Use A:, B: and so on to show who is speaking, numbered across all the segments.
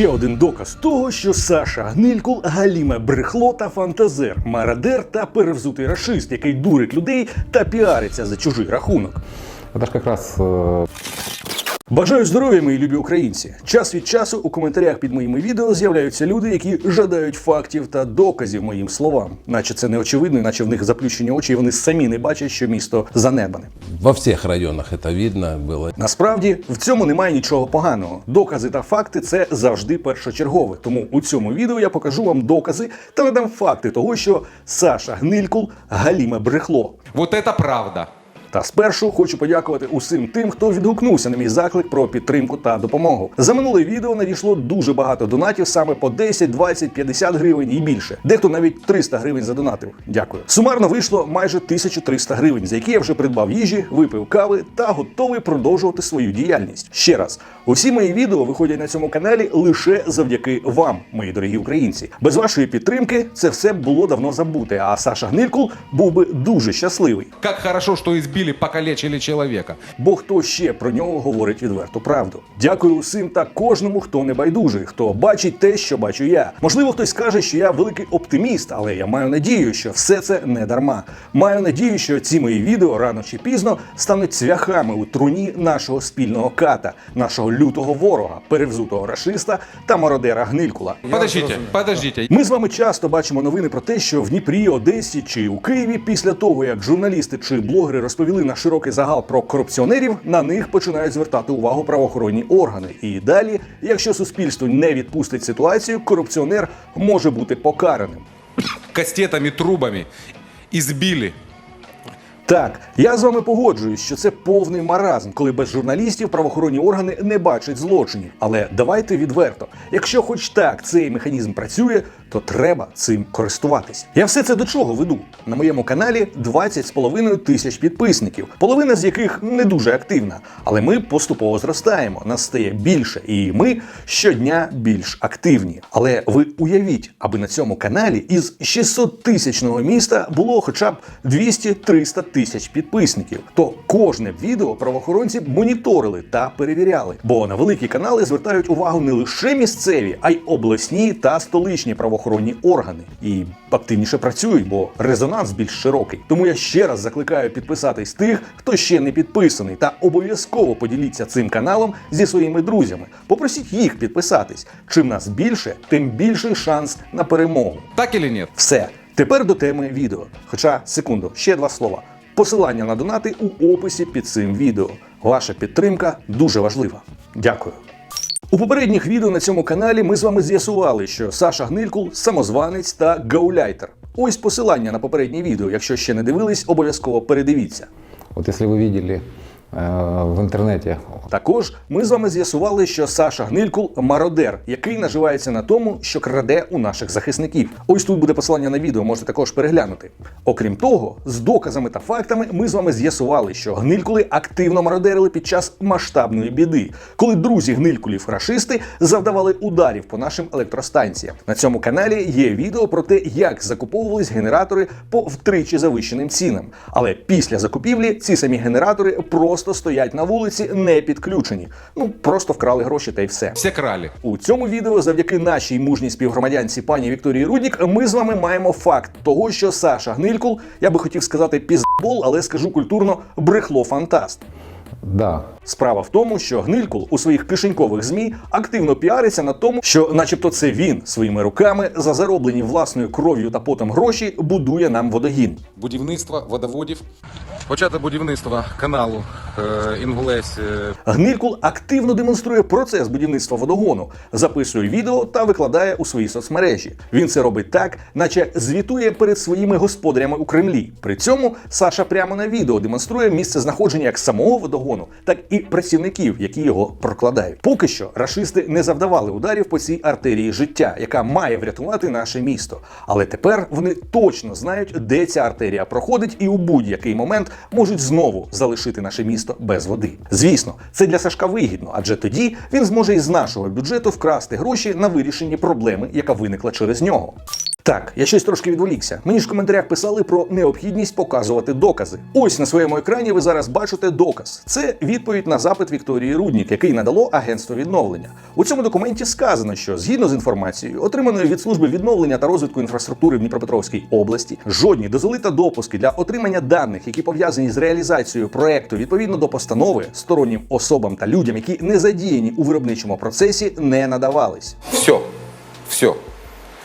A: Ще один доказ того, що Саша Гнилькул галіме брехло та фантазер, марадер та перевзутий рашист, який дурить людей та піариться за чужий рахунок.
B: Это же как э,
A: Бажаю здоров'я, мої любі українці. Час від часу у коментарях під моїми відео з'являються люди, які жадають фактів та доказів моїм словам, наче це не очевидно, наче в них заплющені очі, і вони самі не бачать, що місто занедбане.
C: Во всех районах это видно было.
A: Насправді в цьому немає нічого поганого. Докази та факти це завжди першочергове. Тому у цьому відео я покажу вам докази та надам факти того, що Саша Гнилькул галіме брехло.
D: Вот это правда.
A: Та спершу хочу подякувати усім тим, хто відгукнувся на мій заклик про підтримку та допомогу. За минуле відео надійшло дуже багато донатів, саме по 10, 20, 50 гривень і більше. Дехто навіть 300 гривень задонатив. Дякую. Сумарно вийшло майже 1300 гривень, за які я вже придбав їжі, випив кави та готовий продовжувати свою діяльність. Ще раз, усі мої відео виходять на цьому каналі лише завдяки вам, мої дорогі українці. Без вашої підтримки це все було давно забуте. А Саша Гнилькул був би дуже щасливий.
D: Как хорошо, что избили, покалечили человека.
A: Бо хто ще про нього говорить відверту правду? Дякую усім та кожному, хто не байдужий, хто бачить те, що бачу я. Можливо, хтось скаже, що я великий оптиміст, але я маю надію, що все це не дарма. Маю надію, що ці мої відео рано чи пізно стануть цвяхами у труні нашого спільного ката, нашого лютого ворога, перевзутого рашиста та мародера Гнилькула.
D: Подождите, подождите.
A: Ми з вами часто бачимо новини про те, що в Дніпрі, Одесі чи у Києві, після того як журналісти чи блогери розповіли на широкий загал про корупціонерів, на них починають звертати увагу правоохоронні органи. І далі, якщо суспільство не відпустить ситуацію, корупціонер може бути покараним.
D: Кастетами, трубами избили.
A: Так, я з вами погоджуюсь, що це повний маразм, коли без журналістів правоохоронні органи не бачать злочинів. Але давайте відверто, якщо хоч так цей механізм працює, то треба цим користуватись. Я все це до чого веду? На моєму каналі 20 з половиною тисяч підписників, половина з яких не дуже активна. Але ми поступово зростаємо, нас стає більше, і ми щодня більш активні. Але ви уявіть, аби на цьому каналі із 600 тисячного міста було хоча б 200-300 тисяч підписників, то кожне відео правоохоронці моніторили та перевіряли. Бо на великі канали звертають увагу не лише місцеві, а й обласні та столичні правоохоронні органи. І активніше працюють, бо резонанс більш широкий. Тому я ще раз закликаю підписатись тих, хто ще не підписаний, та обов'язково поділіться цим каналом зі своїми друзями. Попросіть їх підписатись. Чим нас більше, тим більший шанс на перемогу.
D: Так или нет?
A: Все. Тепер до теми відео. Хоча, секунду, ще два слова. Посилання на донати у описі під цим відео. Ваша підтримка дуже важлива. Дякую. У попередніх відео на цьому каналі ми з вами з'ясували, що Саша Гнилькул самозванець та гауляйтер. Ось посилання на попереднє відео. Якщо ще не дивились, обов'язково передивіться.
B: От якщо ви э, в интернете
A: Також ми з вами з'ясували, що Саша Гнилькул мародер, який наживається на тому, що краде у наших захисників. Ось тут буде посилання на відео, можете також переглянути. Окрім того, з доказами та фактами ми з вами з'ясували, що гнилькули активно мародерили під час масштабної біди, коли друзі гнилькулів рашисти завдавали ударів по нашим електростанціям. На цьому каналі є відео про те, як закуповувались генератори по втричі завищеним цінам. Але після закупівлі ці самі генератори просто стоять на вулиці, не підключені. Ну просто вкрали гроші та й все.
D: Все крали.
A: У цьому відео, завдяки нашій мужній співгромадянці пані Вікторії Руднік, ми з вами маємо факт того, що Саша Гнилькул, я би хотів сказати піздбол, але скажу культурно, брехло фантаст.
B: Да,
A: Справа в тому, що Гнилькул у своїх кишенькових змі активно піариться на тому, що, начебто, це він своїми руками за зароблені власною кров'ю та потом гроші будує нам водогін.
D: Будівництво водоводів. Почати будівництво каналу е, Інгулець. е,
A: Гнилькул активно демонструє процес будівництва водогону, записує відео та викладає у свої соцмережі. Він це робить так, наче звітує перед своїми господарями у Кремлі. При цьому Саша прямо на відео демонструє місце знаходження як самого водогону, так і працівників, які його прокладають. Поки що рашисти не завдавали ударів по цій артерії життя, яка має врятувати наше місто. Але тепер вони точно знають, де ця артерія проходить, і у будь-який момент можуть знову залишити наше місто без води. Звісно, це для Сашка вигідно, адже тоді він зможе із нашого бюджету вкрасти гроші на вирішенні проблеми, яка виникла через нього. Так, я щось трошки відволікся. Мені ж в коментарях писали про необхідність показувати докази. Ось на своєму екрані ви зараз бачите доказ. Це відповідь на запит Вікторії Руднік, який надало агентство відновлення. У цьому документі сказано, що згідно з інформацією, отриманою від служби відновлення та розвитку інфраструктури в Дніпропетровській області, жодні дозволи та допуски для отримання даних, які пов'язані з реалізацією проекту відповідно до постанови стороннім особам та людям, які не задіяні у виробничому процесі, не надавались.
D: Все. Все.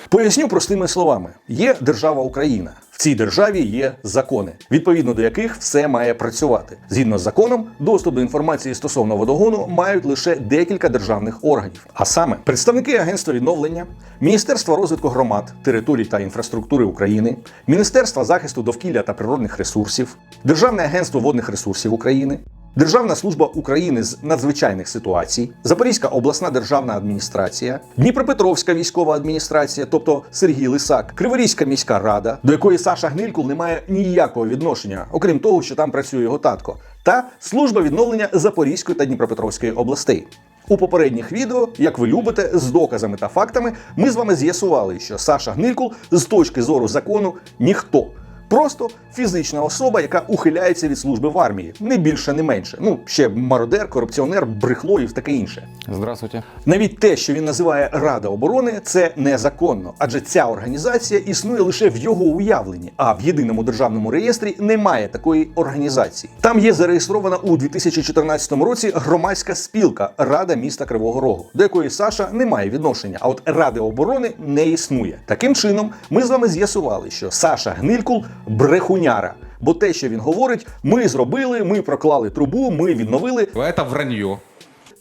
A: Поясню простими словами: є держава Україна. В цій державі є закони, відповідно до яких все має працювати. Згідно з законом, доступ до інформації стосовно водогону мають лише декілька державних органів, а саме представники агентства відновлення, Міністерства розвитку громад, територій та інфраструктури України, Міністерства захисту довкілля та природних ресурсів, Державне агентство водних ресурсів України, Державна служба України з надзвичайних ситуацій, Запорізька обласна державна адміністрація, Дніпропетровська військова адміністрація, тобто Сергій Лисак, Криворізька міська рада, до якої Саша Гнилькул не має ніякого відношення, окрім того, що там працює його татко, та служба відновлення Запорізької та Дніпропетровської областей. У попередніх відео, як ви любите, з доказами та фактами, ми з вами з'ясували, що Саша Гнилькул з точки зору закону ніхто. Просто фізична особа, яка ухиляється від служби в армії, не більше, не менше. Ну ще мародер, корупціонер, брехло і таке інше.
B: Здравствуйте.
A: Навіть те, що він називає Рада оборони, це незаконно, адже ця організація існує лише в його уявленні, а в єдиному державному реєстрі немає такої організації. Там є зареєстрована у 2014 році громадська спілка Рада міста Кривого Рогу, до якої Саша не має відношення. А от Ради оборони не існує. Таким чином, ми з вами з'ясували, що Саша Гнилькул брехуняра. Бо те, що він говорить, ми зробили, ми проклали трубу, ми відновили.
D: Це вранье.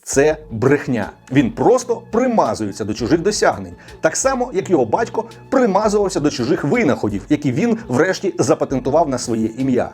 A: Це брехня. Він просто примазується до чужих досягнень, так само як його батько примазувався до чужих винаходів, які він врешті запатентував на своє ім'я.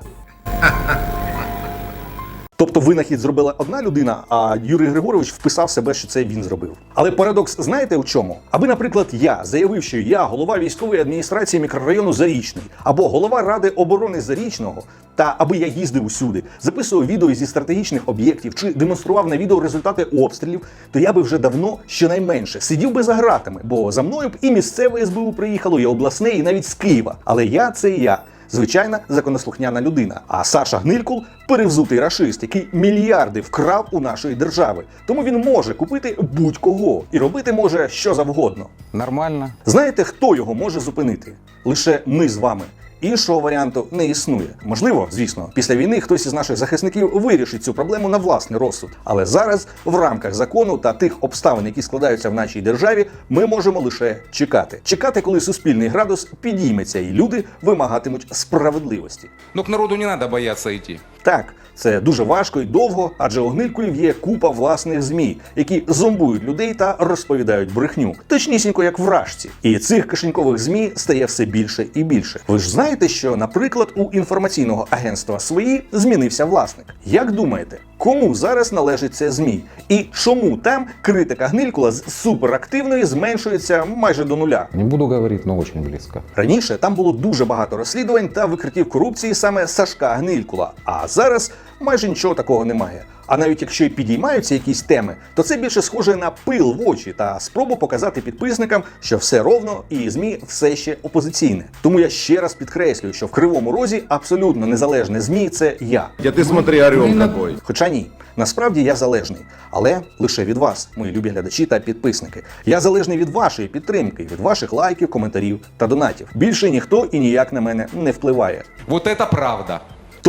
A: Тобто винахід зробила одна людина, а Юрій Григорович вписав себе, що це він зробив. Але парадокс знаєте у чому? Аби, наприклад, я заявив, що я голова військової адміністрації мікрорайону Зарічний або голова ради оборони Зарічного, та аби я їздив усюди, записував відео зі стратегічних об'єктів чи демонстрував на відео результати обстрілів, то я би вже давно щонайменше сидів би за гратами, бо за мною б і місцеве СБУ приїхало, і обласне, і навіть з Києва. Але я це я звичайна законослухняна людина. А Саша Гнилькул перевзутий рашист, який мільярди вкрав у нашої держави. Тому він може купити будь-кого і робити може що завгодно.
B: Нормально.
A: Знаєте, хто його може зупинити? Лише ми з вами. Іншого варіанту не існує. Можливо, звісно, після війни хтось із наших захисників вирішить цю проблему на власний розсуд. Але зараз, в рамках закону та тих обставин, які складаються в нашій державі, ми можемо лише чекати. Чекати, коли суспільний градус підійметься, і люди вимагатимуть справедливості.
D: Ну к народу не треба бояться идти.
A: Так, це дуже важко і довго, адже у гнилькулів є купа власних змі, які зомбують людей та розповідають брехню, точнісінько як вражці. І цих кишенькових змі стає все більше і більше. Ви ж знаєте, що, наприклад, у інформаційного агентства свої змінився власник. Як думаєте, кому зараз належить це змі? І чому там критика гнилькула з суперактивної зменшується майже до нуля?
B: Не буду говорить, но очень близко.
A: Раніше там було дуже багато розслідувань та викриттів корупції саме Сашка Гнилькула. А зараз майже нічого такого немає. А навіть якщо й підіймаються якісь теми, то це більше схоже на пил в очі та спробу показати підписникам, що все ровно і змі все ще опозиційне. Тому я ще раз підкреслюю, що в кривому розі абсолютно незалежне змі це я.
E: Я ты смотри, орел какой.
A: Хоча ні, насправді я залежний, але лише від вас, мої любі глядачі та підписники. Я залежний від вашої підтримки, від ваших лайків, коментарів та донатів. Більше ніхто і ніяк на мене не впливає.
D: Вот это правда.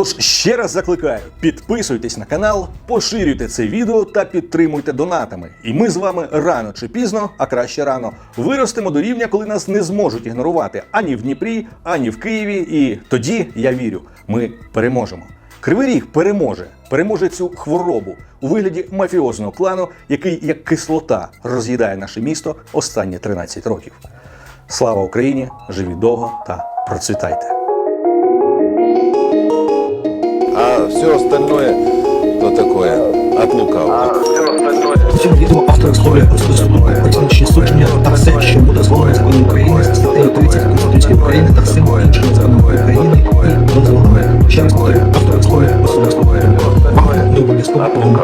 A: Тож ще раз закликаю: підписуйтесь на канал, поширюйте це відео та підтримуйте донатами. І ми з вами рано чи пізно, а краще рано, виростемо до рівня, коли нас не зможуть ігнорувати ані в Дніпрі, ані в Києві. І тоді я вірю, ми переможемо. Кривий Ріг переможе, переможе цю хворобу у вигляді мафіозного клану, який як кислота роз'їдає наше місто останні 13 років. Слава Україні! Живіть довго та процвітайте!
E: все остальное, ну такое, от лукавого.
F: Всем видео автор условия присутствует практичні судження та все,
A: що буде згодом законом України за статтею 30 Конституції України та всім іншим законом України і дозволами. Ще раз повторюю, автор условия присутствує. Вам не обов'язково повинна